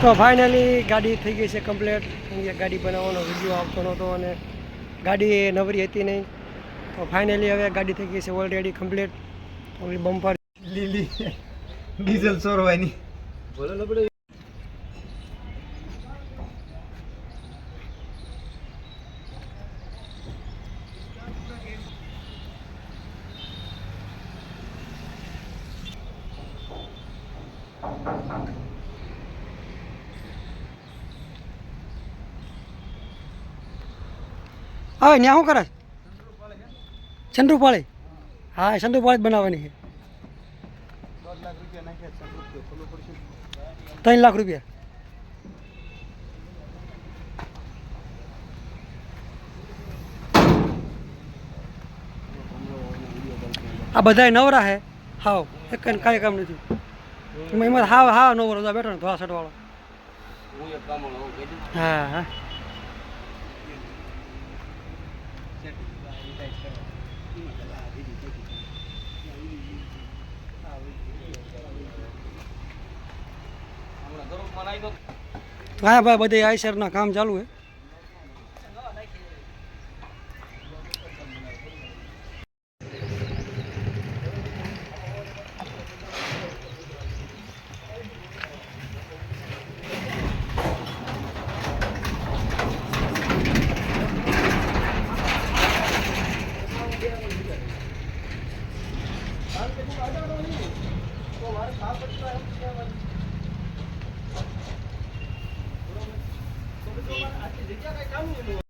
તો ફાઇનલી ગાડી થઈ ગઈ છે કમ્પ્લેટ ગાડી બનાવવાનો વીડિયો આવતો નહોતો અને ગાડી નવરી હતી નહીં. તો ફાઇનલી હવે ગાડી થઈ ગઈ છે ઓલરેડી કમ્પ્લેટ ઓલી બમ્પર લીલી, ડીઝલ સોરવાની હા ત્યાં શું કરે? ચંદ્રુપાળી. હા ચંદ્રુપાળી જ બનાવવાની છે. છે ત્રણ લાખ રૂપિયા. આ બધાય નવરા હે હાવ એક કઈ કામ નથી. એમાં હાવ હાવ નવરો બધા બેઠો ને ધોળા શર્ટવાળો. હા હા. હા ભાઈ બધે આઈસરના કામ ચાલુ જગ્યા કઈ કામ નહીં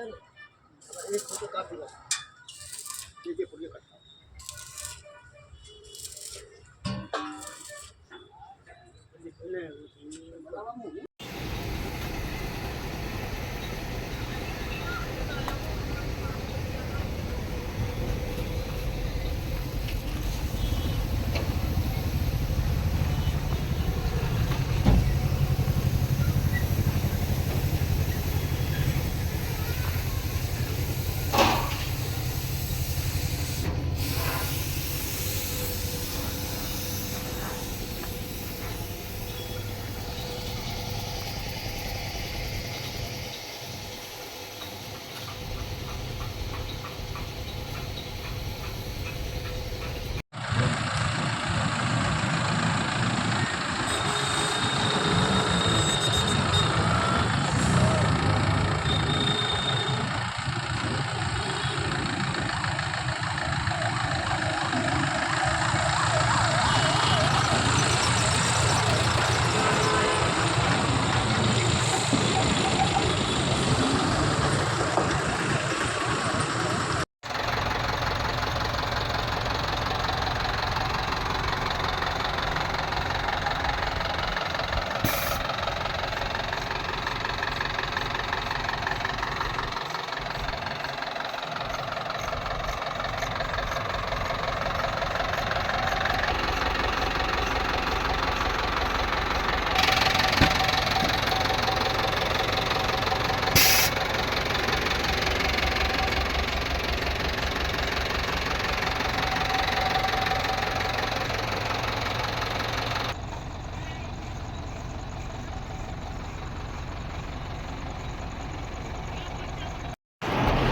एक फोटो काट दो ये फोटो काट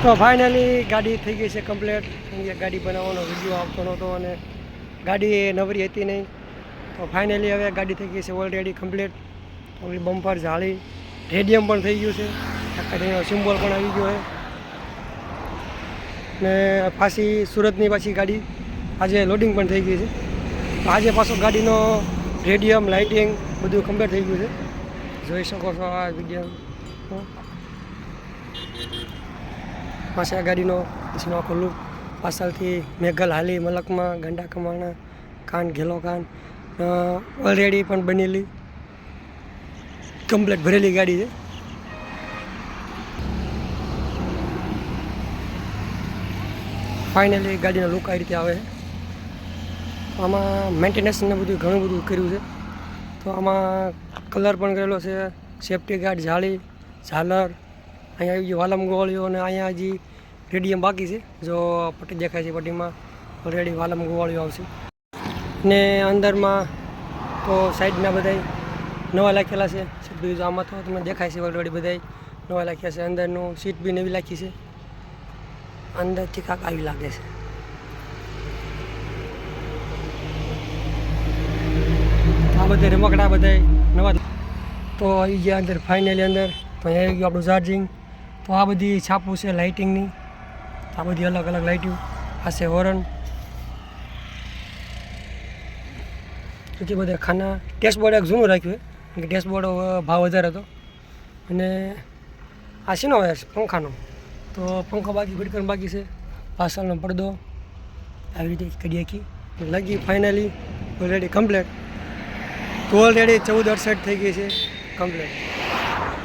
તો ફાઇનલી ગાડી થઈ ગઈ છે કમ્પ્લેટ ગાડી બનાવવાનો વીડિયો આવતો નહોતો અને ગાડી નવરી હતી નહીં. તો ફાઇનલી હવે ગાડી થઈ ગઈ છે ઓલરેડી કમ્પ્લેટ ઓલી બમ્પર જાળી. રેડિયમ પણ થઈ ગયું છે. આખા સિમ્બોલ પણ આવી ગયો છે. ને પાછી સુરતની પાછી ગાડી. આજે લોડિંગ પણ થઈ ગઈ છે. આજે પાછો ગાડીનો રેડિયમ લાઇટિંગ બધું કમ્પ્લીટ થઈ ગયું છે. જોઈ શકો છો આ વીડિયો પાસે આ ગાડીનો પછીનો આખો પાછળથી મેઘલ હાલી, મલકમાં, ગંડા કમાણા કાન ઘેલો કાન ઓલરેડી પણ બનેલી. કમ્પ્લેટ ભરેલી ગાડી છે. ફાઇનલી ગાડીનો લુક આ રીતે આવે છે. આમાં મેન્ટેનન્સ ને બધું ઘણું બધું કર્યું છે. તો આમાં કલર પણ કરેલો છે. સેફટી ગાર્ડ જાળી, ઝાલર અહીંયા આવી ગયું વાલમ ગોળીઓ અને અહીંયા હજી રેડિયમ બાકી છે. જો પટ્ટી દેખાય છે પટ્ટીમાં ઓલરેડી વાલમ ગોવાળીઓ આવશે. ને અંદરમાં તો સાઈડના બધાય નવા લખેલા છે. સીટ જો આમાં તો તમને દેખાય છે ઓલરેડી બધાય નવા લખ્યા છે. અંદરનું સીટ બી નવી લાખી છે. અંદરથી કાંક આવી લાગે છે. આ બધા રમકડા બધા નવા. તો આવી ગયા અંદર ફાઇનલી અંદર, તો અહીંયા આવી ગયું આપણું ચાર્જિંગ તો આ બધી છાપું છે લાઇટિંગની. આ બધી અલગ અલગ લાઇટિંગ. આ છે હોરન. પછી બધા ખાના ડેશબોર્ડ એક જૂનું રાખ્યું કે ટેસ્ટબોર્ડ ભાવ વધારે હતો. અને આ શેનો હોય? પંખાનો. તો પંખો બાકી ફિટકર બાકી છે. પાછળનો પડદો. આવી રીતે કરી આખી. લગી ફાઇનલી ઓલરેડી કમ્પ્લેટ તો ઓલરેડી ચૌદ અડસઠ થઈ ગઈ છે કમ્પ્લેટ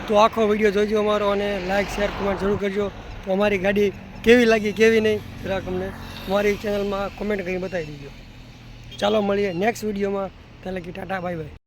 તો આખો વીડિયો જોજો અમારો અને લાઇક શેર કમેન્ટ જરૂર કરજો. તો અમારી ગાડી કેવી લાગી, કેવી નહીં જરાક અમને અમારી ચેનલમાં કોમેન્ટ કરીને બતાવી દીજો. ચાલો મળીએ નેક્સ્ટ વિડીયોમાં ત્યાં લગી ટાટા બાય બાય